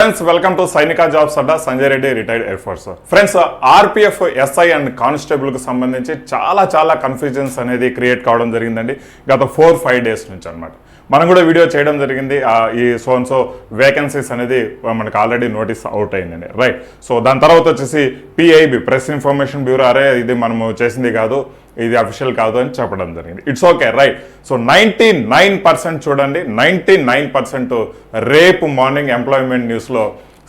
Friends welcome to Sainika jobs Adda Sanjay Reddy retired air force friends RPF SI and కానిస్టేబుల్కు సంబంధించి చాలా చాలా confusions అనేది create కావడం జరిగిందండి. గత ఫోర్ ఫైవ్ డేస్ నుంచి అన్నమాట. మనం కూడా వీడియో చేయడం జరిగింది. ఈ సో అండ్ సో వేకెన్సీస్ అనేది మనకు ఆల్రెడీ నోటీస్ అవుట్ అయిందండి. రైట్ సో దాని తర్వాత వచ్చేసి పిఐబి ప్రెస్ ఇన్ఫర్మేషన్ బ్యూరో అరే ఇది మనము చేసింది కాదు ఇది అఫీషియల్ కాదు అని చెప్పడం జరిగింది. It's okay right so ninety nine percent చూడండి నైంటీ నైన్ పర్సెంట్ రేపు మార్నింగ్ ఎంప్లాయ్మెంట్ న్యూస్లో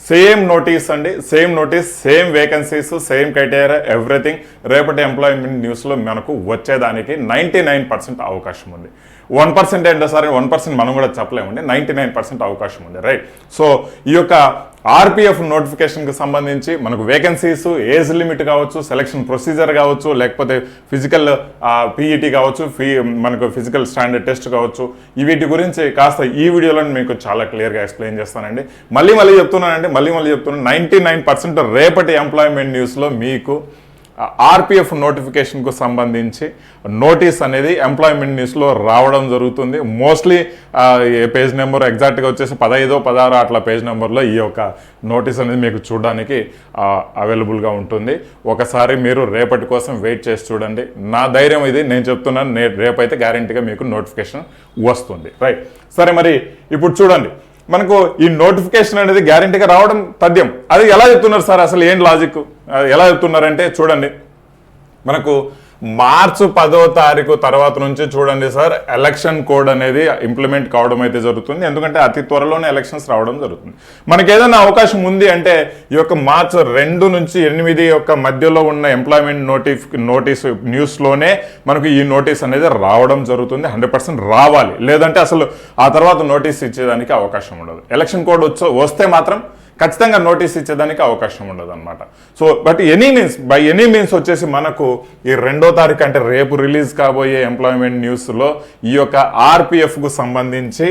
సేమ్ నోటీస్ అండి same notice same vacancies same criteria everything రేపటి ఎంప్లాయ్మెంట్ న్యూస్లో మనకు వచ్చేదానికి నైంటీ నైన్ పర్సెంట్ అవకాశం ఉంది. వన్ పర్సెంట్ అంటే సరే? వన్ పర్సెంట్ మనం కూడా చెప్పలేమండి. నైంటీ నైన్ పర్సెంట్ అవకాశం ఉంది. రైట్ సో ఈ యొక్క ఆర్పిఎఫ్ నోటిఫికేషన్కి సంబంధించి మనకు వేకెన్సీస్ ఏజ్ లిమిట్ కావచ్చు సెలక్షన్ ప్రొసీజర్ కావచ్చు లేకపోతే ఫిజికల్ పీఈటీ కావచ్చు ఫీ మనకు ఫిజికల్ స్టాండర్డ్ టెస్ట్ కావచ్చు వీటి గురించి కాస్త ఈ వీడియోలో మీకు చాలా క్లియర్గా ఎక్స్ప్లెయిన్ చేస్తానండి. మళ్ళీ మళ్ళీ చెప్తున్నానండి మళ్ళీ మళ్ళీ చెప్తున్నాను. నైంటీ నైన్ పర్సెంట్ రేపటి ఎంప్లాయ్మెంట్ న్యూస్లో మీకు ఆర్పిఎఫ్ నోటిఫికేషన్కు సంబంధించి నోటీస్ అనేది ఎంప్లాయ్మెంట్ న్యూస్లో రావడం జరుగుతుంది. మోస్ట్లీ పేజ్ నెంబర్ ఎగ్జాక్ట్గా వచ్చేసి పదహైదో పదహారు అట్లా పేజ్ నెంబర్లో ఈ యొక్క నోటీస్ అనేది మీకు చూడడానికి అవైలబుల్గా ఉంటుంది. ఒకసారి మీరు రేపటి కోసం వెయిట్ చేసి చూడండి. నా ధైర్యం ఇది నేను చెప్తున్నాను నే రేపైతే గ్యారంటీగా మీకు నోటిఫికేషన్ వస్తుంది. రైట్ సరే మరి ఇప్పుడు చూడండి. మనకు ఈ నోటిఫికేషన్ అనేది గ్యారంటీగా రావడం తథ్యం. అది ఎలా చెప్తున్నారు సార్? అసలు ఏం లాజిక్ ఎలా చెప్తున్నారంటే చూడండి. మనకు మార్చి పదో తారీఖు తర్వాత నుంచి చూడండి సార్ ఎలక్షన్ కోడ్ అనేది ఇంప్లిమెంట్ కావడం అయితే జరుగుతుంది. ఎందుకంటే అతి త్వరలోనే ఎలక్షన్స్ రావడం జరుగుతుంది. మనకి ఏదైనా అవకాశం ఉంది అంటే ఈ యొక్క మార్చ్ రెండు నుంచి ఎనిమిది యొక్క మధ్యలో ఉన్న ఎంప్లాయ్మెంట్ నోటిఫ్ నోటీస్ న్యూస్లోనే మనకు ఈ నోటీస్ అనేది రావడం జరుగుతుంది. హండ్రెడ్ పర్సెంట్ రావాలి. లేదంటే అసలు ఆ తర్వాత నోటీస్ ఇచ్చేదానికి అవకాశం ఉండదు. ఎలక్షన్ కోడ్ వచ్చో వస్తే మాత్రం ఖచ్చితంగా నోటీస్ ఇచ్చేదానికి అవకాశం ఉండదు అనమాట so but any means by any means వచ్చేసి మనకు ఈ రెండో తారీఖు అంటే రేపు రిలీజ్ కాబోయే ఎంప్లాయ్మెంట్ న్యూస్లో ఈ యొక్క ఆర్పిఎఫ్కు సంబంధించి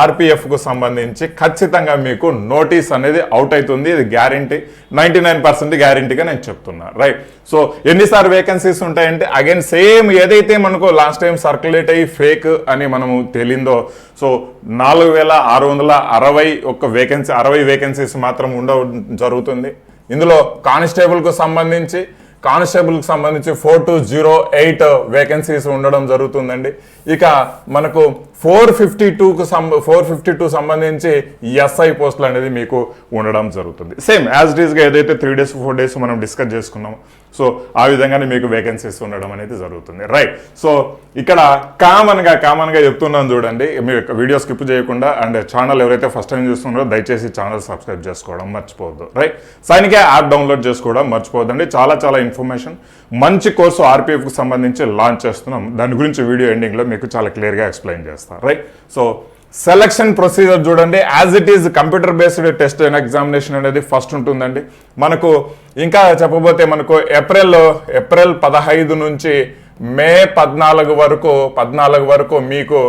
ఆర్పిఎఫ్కు సంబంధించి ఖచ్చితంగా మీకు నోటీస్ అనేది అవుట్ అవుతుంది. ఇది గ్యారంటీ. నైంటీ నైన్ పర్సెంట్ గ్యారంటీగా నేను చెప్తున్నా. రైట్ సో ఎన్నిసార్లు వేకెన్సీస్ ఉంటాయంటే అగైన్ సేమ్ ఏదైతే మనకు లాస్ట్ టైం సర్క్యులేట్ అయ్యి ఫేక్ అని మనము తేలిందో సో నాలుగు వేల ఆరు వందల అరవై ఒక్క వేకెన్సీ అరవై వేకెన్సీస్ మాత్రం ఉండ జరుగుతుంది. ఇందులో కానిస్టేబుల్కు సంబంధించి కానిస్టేబుల్కి సంబంధించి four two zero eight vacancies ఉండడం జరుగుతుందండి. ఇక మనకు ఫోర్ ఫిఫ్టీ టూకు సం ఫోర్ ఫిఫ్టీ టూ సంబంధించి ఎస్ఐ పోస్టులు అనేది మీకు ఉండడం జరుగుతుంది. సేమ్ యాజ్ ఇట్ ఈస్గా ఏదైతే త్రీ డేస్ ఫోర్ డేస్ మనం డిస్కస్ చేసుకున్నాం సో ఆ విధంగానే మీకు వేకెన్సీస్ ఉండడం అనేది జరుగుతుంది. రైట్. సో ఇక్కడ కామన్గా కామన్గా చెప్తున్నాను చూడండి. మీరు వీడియో స్కిప్ చేయకుండా అండ్ ఛానల్ ఎవరైతే ఫస్ట్ టైం చూస్తున్నారో దయచేసి ఛానల్ సబ్స్క్రైబ్ చేసుకోవడం మర్చిపోవద్దు. రైట్. సైనిక యాప్ డౌన్లోడ్ చేసుకోవడం మర్చిపోవద్దండి. చాలా చాలా ఇన్ఫర్మేషన్ మంచి కోర్సు ఆర్పిఎఫ్కి సంబంధించి లాంచ్ చేస్తున్నాం. దాని గురించి వీడియో ఎండింగ్లో మీకు చాలా క్లియర్గా ఎక్స్ప్లెయిన్ చేస్తాను రైట్ సో సెలక్షన్ ప్రొసీజర్ చూడండి. As it is computer based test and examination అనేది ఫస్ట్ ఉంటుందండి. మనకు ఇంకా చెప్పబోతే మనకు ఏప్రిల్ ఏప్రిల్ పదహైదు నుంచి మే పద్నాలుగు వరకు పద్నాలుగు వరకు మీకు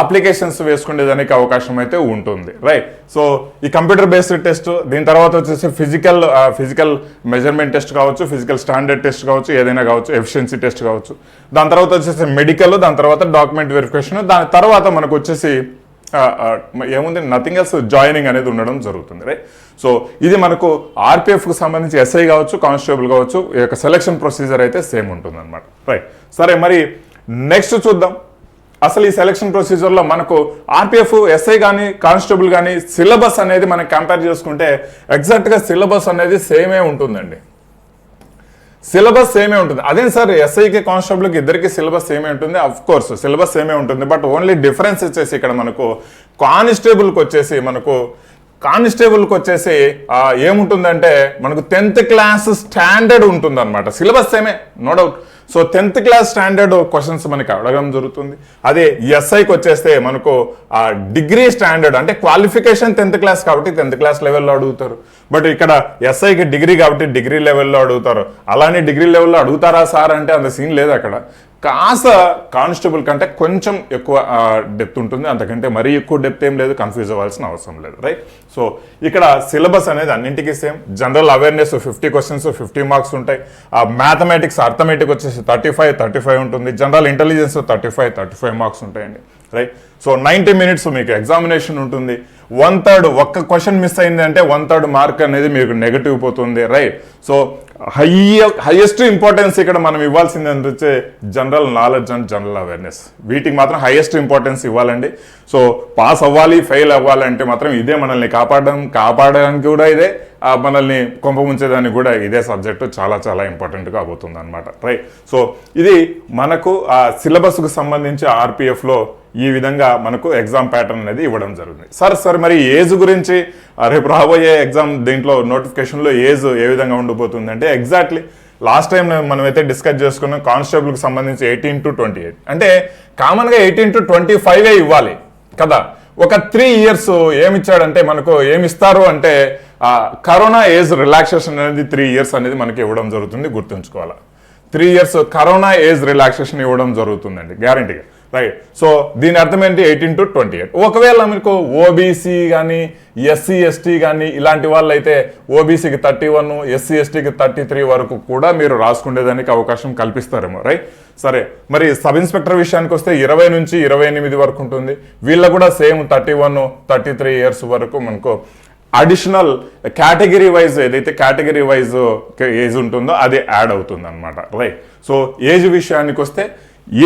అప్లికేషన్స్ వేసుకునేదానికి అవకాశం అయితే ఉంటుంది. రైట్ సో ఈ కంప్యూటర్ బేస్డ్ టెస్ట్ దీని తర్వాత వచ్చేసి ఫిజికల్ ఫిజికల్ మెజర్మెంట్ టెస్ట్ కావచ్చు ఫిజికల్ స్టాండర్డ్ టెస్ట్ కావచ్చు ఏదైనా కావచ్చు ఎఫిషియన్సీ టెస్ట్ కావచ్చు. దాని తర్వాత వచ్చేసి మెడికల్ దాని తర్వాత డాక్యుమెంట్ వెరిఫికేషన్ దాని తర్వాత మనకు వచ్చేసి ఏముంది? నథింగ్ ఎల్స్ జాయినింగ్ అనేది ఉండడం జరుగుతుంది రైట్ సో ఇది మనకు ఆర్పిఎఫ్కి సంబంధించి ఎస్ఐ కావచ్చు కానిస్టేబుల్ కావచ్చు ఈ యొక్క సెలక్షన్ ప్రొసీజర్ అయితే సేమ్ ఉంటుంది అనమాట రైట్ సరే మరి నెక్స్ట్ చూద్దాం. అసలు ఈ సెలక్షన్ ప్రొసీజర్లో మనకు ఆర్పిఎఫ్ ఎస్ఐ కానీ కానిస్టేబుల్ కానీ సిలబస్ అనేది మనం కంపేర్ చేసుకుంటే ఎగ్జాక్ట్గా సిలబస్ అనేది సేమే ఉంటుందండి. సిలబస్ సేమే ఉంటుంది. అదే సార్ ఎస్ఐకి కానిస్టేబుల్కి ఇద్దరికి సిలబస్ సేమే ఉంటుంది. అఫ్ కోర్స్ సిలబస్ సేమే ఉంటుంది. బట్ ఓన్లీ డిఫరెన్స్ వచ్చేసి ఇక్కడ మనకు కానిస్టేబుల్కి వచ్చేసి మనకు కానిస్టేబుల్కి వచ్చేసి ఏముంటుందంటే మనకు టెన్త్ క్లాస్ స్టాండర్డ్ ఉంటుంది అనమాట సిలబస్ సేమే no doubt so tenth class standard questions మనకి అడగడం జరుగుతుంది. అదే ఎస్ఐకి వచ్చేస్తే మనకు ఆ డిగ్రీ స్టాండర్డ్ అంటే క్వాలిఫికేషన్ టెన్త్ క్లాస్ కాబట్టి టెన్త్ క్లాస్ లెవెల్లో అడుగుతారు. బట్ ఇక్కడ ఎస్ఐకి డిగ్రీ కాబట్టి డిగ్రీ లెవెల్లో అడుగుతారు. అలానే డిగ్రీ లెవెల్లో అడుగుతారా సార్ అంటే అంత సీన్ లేదు అక్కడ. కాస్త కానిస్టేబుల్ కంటే కొంచెం ఎక్కువ డెప్త్ ఉంటుంది. అంతకంటే మరీ ఎక్కువ డెప్త్ ఏం లేదు. కన్ఫ్యూజ్ అవ్వాల్సిన అవసరం లేదు. రైట్? సో ఇక్కడ సిలబస్ అనేది అన్నింటికీ same. General awareness fifty questions fifty marks ఉంటాయి. ఆ మ్యాథమెటిక్స్ అర్థమెటిక్ వచ్చేసి థర్టీ ఫైవ్ థర్టీ ఫైవ్ ఉంటుంది. General intelligence thirty five thirty five marks ఉంటాయండి. రైట్? సో నైంటీ మినిట్స్ మీకు ఎగ్జామినేషన్ ఉంటుంది. వన్ థర్డ్ ఒక్క క్వశ్చన్ మిస్ అయింది అంటే వన్ థర్డ్ మార్క్ అనేది మీకు నెగటివ్ పోతుంది. Right? So high highest importance ఇక్కడ మనం ఇవ్వాల్సింది ఏంటంటే general knowledge and general awareness వీటికి మాత్రం హయ్యెస్ట్ ఇంపార్టెన్స్ ఇవ్వాలండి. సో పాస్ అవ్వాలి ఫెయిల్ అవ్వాలంటే మాత్రం ఇదే మనల్ని కాపాడడం కాపాడడానికి కూడా ఇదే. మనల్ని కొంప ఉంచేదాన్ని కూడా ఇదే సబ్జెక్టు చాలా చాలా ఇంపార్టెంట్గా అవుతుంది అనమాట రైట్ సో ఇది మనకు ఆ సిలబస్కు సంబంధించి ఆర్పిఎఫ్లో ఈ విధంగా మనకు ఎగ్జామ్ ప్యాటర్న్ అనేది ఇవ్వడం జరుగుతుంది సార్ సార్ మరి ఏజ్ గురించి రేపు రాబోయే ఎగ్జామ్ దీంట్లో నోటిఫికేషన్లో ఏజ్ ఏ విధంగా ఉండిపోతుంది అంటే ఎగ్జాక్ట్లీ లాస్ట్ టైం మనమైతే డిస్కస్ చేసుకున్నాం కానిస్టేబుల్కి సంబంధించి ఎయిటీన్ టు ట్వంటీ ఎయిట్ అంటే కామన్గా ఎయిటీన్ టు ట్వంటీ ఫైవ్ ఇవ్వాలి కదా? ఒక త్రీ ఇయర్స్ ఏమిచ్చాడంటే మనకు ఏమిస్తారు అంటే కరోనా ఏజ్ రిలాక్సేషన్ అనేది త్రీ ఇయర్స్ అనేది మనకి ఇవ్వడం జరుగుతుంది గుర్తుంచుకోవాలి? Three years corona age relaxation ఇవ్వడం జరుగుతుందండి గ్యారంటీగా రైట్ సో దీని అర్థం ఏంటి? ఎయిటీన్ టు ట్వంటీ ఎయిట్ ఒకవేళ మీకు ఓబీసీ కానీ ఎస్సీ ఎస్టీ కానీ ఇలాంటి వాళ్ళు అయితే ఓబీసీకి థర్టీ వన్ ఎస్సీ ఎస్టీకి థర్టీ త్రీ వరకు కూడా మీరు రాసుకునేదానికి అవకాశం కల్పిస్తారేమో రైట్ సరే మరి సబ్ ఇన్స్పెక్టర్ విషయానికి వస్తే ఇరవై నుంచి ఇరవై ఎనిమిది వరకు ఉంటుంది. వీళ్ళ కూడా same thirty one thirty three years వరకు మనకు అడిషనల్ కేటగిరీ వైజ్ ఏదైతే కేటగిరీ వైజ్ ఏజ్ ఉంటుందో అది యాడ్ అవుతుంది అనమాట రైట్ సో ఏజ్ విషయానికి వస్తే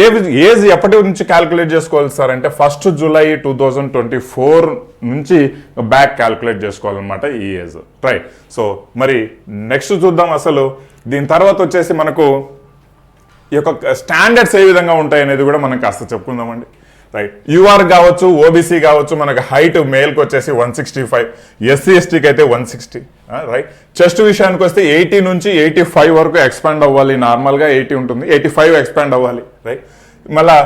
ఏ ఏజ్ ఎప్పటి నుంచి క్యాలిక్యులేట్ చేసుకోవాలి సార్ అంటే first July two thousand twenty four నుంచి బ్యాక్ క్యాలిక్యులేట్ చేసుకోవాలన్నమాట ఈ ఏజ్ రైట్ సో మరి నెక్స్ట్ చూద్దాం అసలు. దీని తర్వాత వచ్చేసి మనకు ఈ యొక్క స్టాండర్డ్స్ ఏ విధంగా ఉంటాయి అనేది కూడా మనం కాస్త చెప్పుకుందామండి. రైట్ యూఆర్ కావచ్చు ఓబీసీ కావచ్చు మనకు హైట్ మేల్కి వచ్చేసి వన్ సిక్స్టీ ఫైవ్ ఎస్సీ ఎస్టీకి అయితే వన్ సిక్స్టీ రైట్ చెస్ట్ విషయానికి వస్తే ఎయిటీ నుంచి ఎయిటీ ఫైవ్ వరకు ఎక్స్పాండ్ అవ్వాలి నార్మల్గా ఎయిటీ ఉంటుంది. ఎయిటీ ఫైవ్ ఎక్స్పాండ్ అవ్వాలి రైట్ మళ్ళా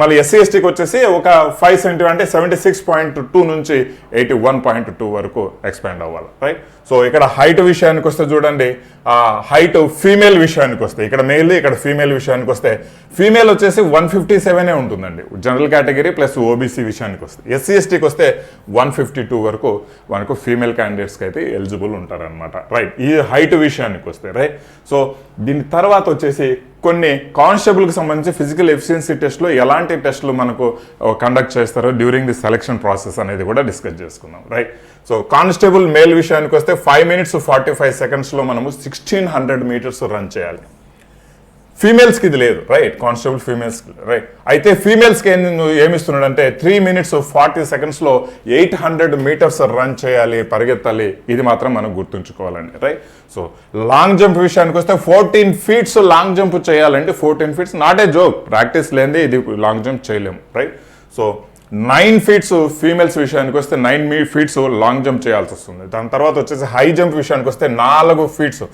మళ్ళీ ఎస్సీ ఎస్టీకి వచ్చేసి ఒక ఫైవ్ సెంటీ అంటే సెవెంటీ సిక్స్ పాయింట్ టూ నుంచి ఎయిటీ వన్ పాయింట్ టూ వరకు ఎక్స్పాండ్ అవ్వాలి రైట్ సో ఇక్కడ హైట్ విషయానికి వస్తే చూడండి హైట్ ఫీమేల్ విషయానికి వస్తే ఇక్కడ మెయిల్ ఇక్కడ ఫీమేల్ విషయానికి వస్తే ఫీమేల్ వచ్చేసి వన్ ఫిఫ్టీ సెవెనే ఉంటుందండి. జనరల్ కేటగిరీ ప్లస్ ఓబీసీ విషయానికి వస్తే ఎస్సీ ఎస్టీకి వస్తే వన్ ఫిఫ్టీ టూ వరకు మనకు ఫీమేల్ క్యాండిడేట్స్కి అయితే ఎలిజిబుల్ ఉంటారనమాట రైట్ ఈ హైట్ విషయానికి వస్తే రైట్ సో దీని తర్వాత వచ్చేసి కొన్ని కానిస్టేబుల్కి సంబంధించి ఫిజికల్ ఎఫిషియన్సీ టెస్ట్లో ఎలాంటి టెస్ట్లు మనకు uh, కండక్ట్ చేస్తారో డ్యూరింగ్ ది సెలక్షన్ ప్రాసెస్ అనేది కూడా డిస్కస్ చేసుకుందాం రైట్ సో కానిస్టేబుల్ మేల్ విషయానికి వస్తే ఫైవ్ మినిట్స్ ఫార్టీ ఫైవ్ సెకండ్స్లో మనము సిక్స్టీన్ హండ్రెడ్ మీటర్స్ రన్ చేయాలి. ఫీమేల్స్కి ఇది లేదు. రైట్ కానిస్టేబుల్ ఫీమేల్స్ రైట్ అయితే ఫీమేల్స్కి ఏం ఏమిస్తున్నాడంటే త్రీ మినిట్స్ ఫార్టీ సెకండ్స్లో ఎయిట్ హండ్రెడ్ మీటర్స్ రన్ చేయాలి పరిగెత్తాలి. ఇది మాత్రం మనం గుర్తుంచుకోవాలండి. రైట్ సో లాంగ్ జంప్ విషయానికి వస్తే ఫోర్టీన్ ఫీట్స్ లాంగ్ జంప్ చేయాలంటే fourteen feets not a joke practice లేనిదే ఇది లాంగ్ జంప్ చేయలేము. Right so nine feets females విషయానికి వస్తే నైన్ మీ ఫీట్స్ లాంగ్ జంప్ చేయాల్సి వస్తుంది. దాని తర్వాత వచ్చేసి హై జంప్ విషయానికి వస్తే నాలుగు ఫీట్స్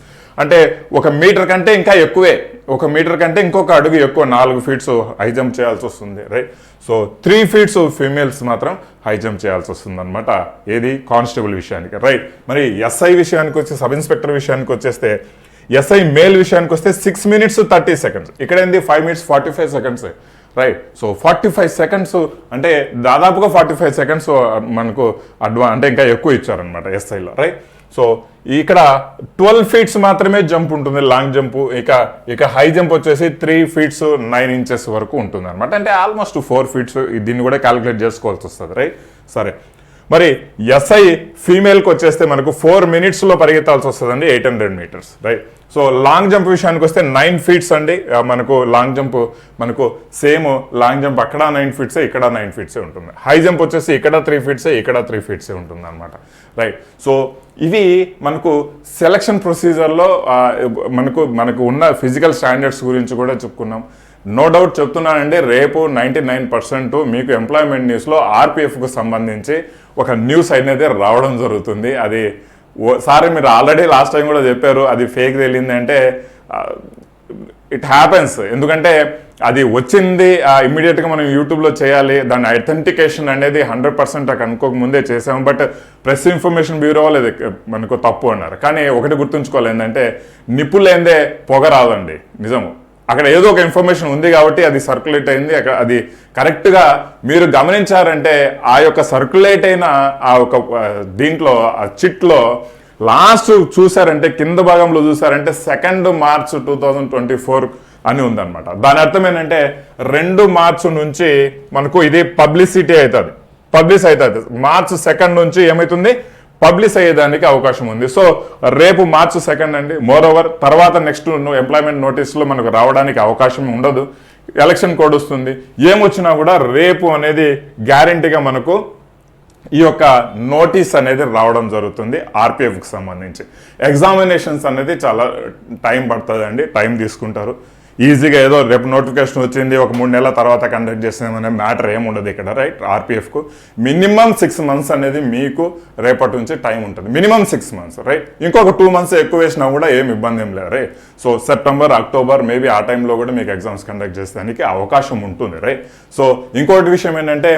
అంటే ఒక మీటర్ కంటే ఇంకా ఎక్కువే. ఒక మీటర్ కంటే ఇంకొక అడుగు ఎక్కువ. నాలుగు ఫీట్స్ హై జంప్ చేయాల్సి వస్తుంది right so three feets females మాత్రం హై జంప్ చేయాల్సి వస్తుంది అనమాట ఏది? కానిస్టేబుల్ విషయానికి రైట్ మరి ఎస్ఐ విషయానికి వచ్చి సబ్ ఇన్స్పెక్టర్ విషయానికి వచ్చేస్తే ఎస్ఐ మేల్ విషయానికి వస్తే సిక్స్ మినిట్స్ థర్టీ సెకండ్స్ ఇక్కడ ఏంది? Five minutes forty five seconds right so forty five seconds అంటే దాదాపుగా ఫార్టీ ఫైవ్ సెకండ్స్ మనకు అడ్వా అంటే ఇంకా ఎక్కువ ఇచ్చారనమాట ఎస్ఐలో రైట్ సో ఇక్కడ ట్వెల్వ్ ఫీట్స్ మాత్రమే జంప్ ఉంటుంది లాంగ్ జంప్. ఇక ఇక హై జంప్ వచ్చేసి త్రీ ఫీట్స్ నైన్ ఇంచెస్ వరకు ఉంటుంది అనమాట అంటే ఆల్మోస్ట్ ఫోర్ ఫీట్స్ దీన్ని కూడా క్యాలిక్యులేట్ చేసుకోవాల్సి వస్తుంది రైట్? సరే. మరి ఎస్ఐ ఫీమేల్కి వచ్చేస్తే మనకు ఫోర్ మినిట్స్లో పరిగెత్తాల్సి వస్తుందండి eight hundred metres right? So long jump విషయానికి వస్తే నైన్ ఫీట్స్ అండి. మనకు లాంగ్ జంప్ మనకు సేమ్ లాంగ్ జంప్ అక్కడ నైన్ ఫీట్సే ఇక్కడ నైన్ ఫీట్సే ఉంటుంది. హై జంప్ వచ్చేసి ఇక్కడ త్రీ ఫీట్సే ఇక్కడ త్రీ ఫీట్సే ఉంటుంది అనమాట రైట్? సో ఇవి మనకు సెలక్షన్ ప్రొసీజర్లో మనకు మనకు ఉన్న ఫిజికల్ స్టాండర్డ్స్ గురించి కూడా చెప్పుకున్నాం. నో డౌట్ చెప్తున్నానండి రేపు నైంటీ నైన్ పర్సెంట్ మీకు ఎంప్లాయ్మెంట్ న్యూస్లో ఆర్పిఎఫ్కు సంబంధించి ఒక న్యూస్ అనేది రావడం జరుగుతుంది. అది ఓ- సారీ మీరు ఆల్రెడీ లాస్ట్ టైం కూడా చెప్పారు అది ఫేక్ తేలిందంటే ఇట్ హ్యాపెన్స్ ఎందుకంటే అది వచ్చింది ఇమ్మీడియట్గా మనం యూట్యూబ్లో చేయాలి. దాని ఐథెంటికేషన్ అనేది హండ్రెడ్ పర్సెంట్ అనుకోక ముందే చేసాము బట్ ప్రెస్ ఇన్ఫర్మేషన్ బ్యూరో వాళ్ళు ఇది మనకు తప్పు అన్నారు. కానీ ఒకటి గుర్తుంచుకోవాలి ఏంటంటే నిప్పులేందే పొగ రాదండి. నిజము. అక్కడ ఏదో ఒక ఇన్ఫర్మేషన్ ఉంది కాబట్టి అది సర్క్యులేట్ అయింది. అక్కడ అది కరెక్ట్గా మీరు గమనించారంటే ఆ యొక్క సర్క్యులేట్ అయిన ఆ ఒక దీంట్లో ఆ చిట్లో లాస్ట్ చూసారంటే కింద భాగంలో చూసారంటే second March two thousand twenty four అని ఉందన్నమాట. దాని అర్థం ఏంటంటే రెండు మార్చ్ నుంచి మనకు ఇది పబ్లిసిటీ అవుతుంది. పబ్లిష్ అవుతుంది. మార్చ్ సెకండ్ నుంచి ఏమవుతుంది పబ్లిష్ అయ్యేదానికి అవకాశం ఉంది. సో రేపు మార్చ్ సెకండ్ అండి. మోర్ ఓవర్ తర్వాత నెక్స్ట్ ఎంప్లాయ్మెంట్ నోటీస్లో మనకు రావడానికి అవకాశం ఉండదు. ఎలక్షన్ కోడ్ వస్తుంది. ఏమొచ్చినా కూడా రేపు అనేది గ్యారంటీగా మనకు ఈ యొక్క నోటీస్ అనేది రావడం జరుగుతుంది ఆర్పిఎఫ్కి సంబంధించి. ఎగ్జామినేషన్స్ అనేది చాలా టైం పడుతుందండి టైం తీసుకుంటారు. ఈజీగా ఏదో రేపు నోటిఫికేషన్ వచ్చింది ఒక మూడు నెలల తర్వాత కండక్ట్ చేసామనే మ్యాటర్ ఏముండదు ఇక్కడ రైట్ ఆర్పిఎఫ్కు మినిమం సిక్స్ మంత్స్ అనేది మీకు రేపటి నుంచి టైం ఉంటుంది. మినిమం సిక్స్ మంత్స్ రైట్ ఇంకొక టూ మంత్స్ ఎక్కువ వేసినా కూడా ఏం ఇబ్బంది ఏం లేదు right so September October maybe ఆ టైంలో కూడా మీకు ఎగ్జామ్స్ కండక్ట్ చేసేదానికి అవకాశం ఉంటుంది రైట్ సో ఇంకోటి విషయం ఏంటంటే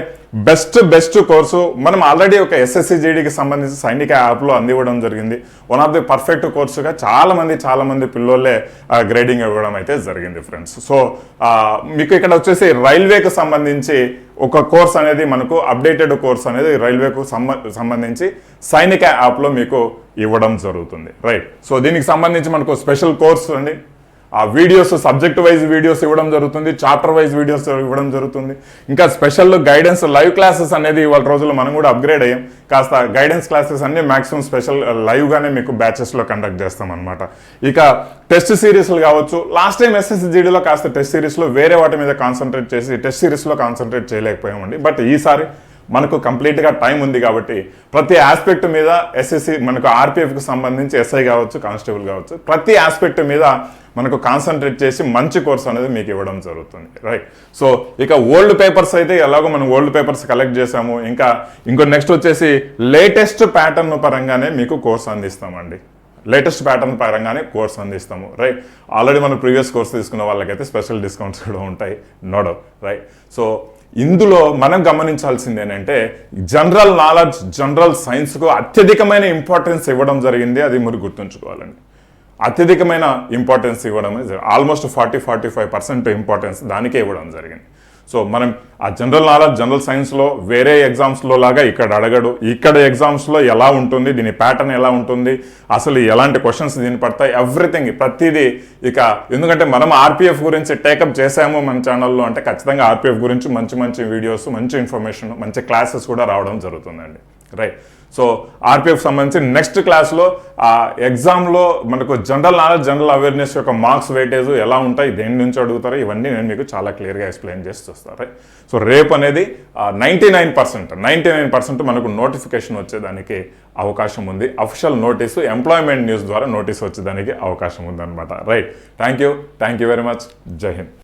బెస్ట్ బెస్ట్ కోర్సు మనం ఆల్రెడీ ఒక ఎస్ఎస్సి జీడీకి సంబంధించి సైనిక యాప్లో అందివ్వడం జరిగింది. వన్ ఆఫ్ ది పర్ఫెక్ట్ కోర్సుగా చాలామంది చాలామంది పిల్లోళ్ళే గ్రేడింగ్ ఇవ్వడం అయితే జరిగింది. ఫ్రెండ్స్ సో మీకు ఇక్కడ వచ్చేసి రైల్వేకి సంబంధించి ఒక కోర్స్ అనేది మనకు అప్డేటెడ్ కోర్స్ అనేది రైల్వేకు సంబంధించి సైనిక యాప్లో మీకు ఇవ్వడం జరుగుతుంది. రైట్ సో దీనికి సంబంధించి మనకు స్పెషల్ కోర్స్ అండి. ఆ వీడియోస్ సబ్జెక్ట్ వైజ్ వీడియోస్ ఇవ్వడం జరుగుతుంది చాప్టర్ వైజ్ వీడియోస్ ఇవ్వడం జరుగుతుంది. ఇంకా స్పెషల్ గైడెన్స్ లైవ్ క్లాసెస్ అనేది ఇవాళ రోజుల్లో మనం కూడా అప్గ్రేడ్ అయ్యాం. కాస్త గైడెన్స్ క్లాసెస్ అన్ని మ్యాక్సిమం స్పెషల్ లైవ్గానే మీకు బ్యాచెస్లో కండక్ట్ చేస్తాం అనమాట ఇక టెస్ట్ సిరీస్లు కావచ్చు లాస్ట్ టైం ఎస్ఎస్జీడీలో కాస్త టెస్ట్ సిరీస్లో వేరే వాటి మీద కాన్సన్ట్రేట్ చేసి టెస్ట్ సిరీస్లో కాన్సన్ట్రేట్ చేయలేకపోయామండి. బట్ ఈసారి మనకు కంప్లీట్గా టైం ఉంది కాబట్టి ప్రతి ఆస్పెక్ట్ మీద ఎస్ఎస్సి మనకు ఆర్పిఎఫ్కి సంబంధించి ఎస్ఐ కావచ్చు కానిస్టేబుల్ కావచ్చు ప్రతి ఆస్పెక్ట్ మీద మనకు కాన్సన్ట్రేట్ చేసి మంచి కోర్స్ అనేది మీకు ఇవ్వడం జరుగుతుంది. రైట్ సో ఇక ఓల్డ్ పేపర్స్ అయితే ఎలాగో మనం ఓల్డ్ పేపర్స్ కలెక్ట్ చేసాము ఇంకా ఇంకో నెక్స్ట్ వచ్చేసి లేటెస్ట్ ప్యాటర్న్ పరంగానే మీకు కోర్స్ అందిస్తామండి. లేటెస్ట్ ప్యాటర్న్ పరంగానే కోర్స్ అందిస్తాము. రైట్ ఆల్రెడీ మనం ప్రీవియస్ కోర్స్ తీసుకున్న వాళ్ళకైతే స్పెషల్ డిస్కౌంట్స్ కూడా ఉంటాయి. నోడో రైట్ సో ఇందులో మనం గమనించాల్సింది ఏంటంటే జనరల్ నాలెడ్జ్ జనరల్ సైన్స్కు అత్యధికమైన ఇంపార్టెన్స్ ఇవ్వడం జరిగింది అది మీరు గుర్తుంచుకోవాలండి. అత్యధికమైన ఇంపార్టెన్స్ ఇవ్వడం almost forty forty five percent importance దానికే ఇవ్వడం జరిగింది. సో మనం ఆ జనరల్ నాలెడ్జ్ జనరల్ సైన్స్లో వేరే ఎగ్జామ్స్లో లాగా ఇక్కడ అడగడు. ఇక్కడ ఎగ్జామ్స్లో ఎలా ఉంటుంది దీని ప్యాటర్న్ ఎలా ఉంటుంది అసలు ఎలాంటి క్వశ్చన్స్ దీని పడతాయి ఎవ్రీథింగ్ ప్రతిదీ ఇక ఎందుకంటే మనం ఆర్పిఎఫ్ గురించి టేకప్ చేసాము మన ఛానల్లో అంటే ఖచ్చితంగా ఆర్పిఎఫ్ గురించి మంచి మంచి వీడియోస్ మంచి ఇన్ఫర్మేషన్ మంచి క్లాసెస్ కూడా రావడం జరుగుతుందండి. రైట్ సో ఆర్పిఎఫ్ సంబంధించి నెక్స్ట్ క్లాస్లో ఆ ఎగ్జామ్లో మనకు జనరల్ నాలెడ్జ్ జనరల్ అవేర్నెస్ యొక్క మార్క్స్ వెయిటేజ్ ఎలా ఉంటాయి దేని నుంచి అడుగుతారో ఇవన్నీ నేను మీకు చాలా క్లియర్గా ఎక్స్ప్లెయిన్ చేసి చూస్తాను రైట్ సో రేపు అనేది ninety nine percent ninety nine percent మనకు నోటిఫికేషన్ వచ్చేదానికి అవకాశం ఉంది. అఫిషియల్ నోటీసు ఎంప్లాయ్మెంట్ న్యూస్ ద్వారా నోటీస్ వచ్చేదానికి అవకాశం ఉందన్నమాట. Right thank you thank you very much జై హింద్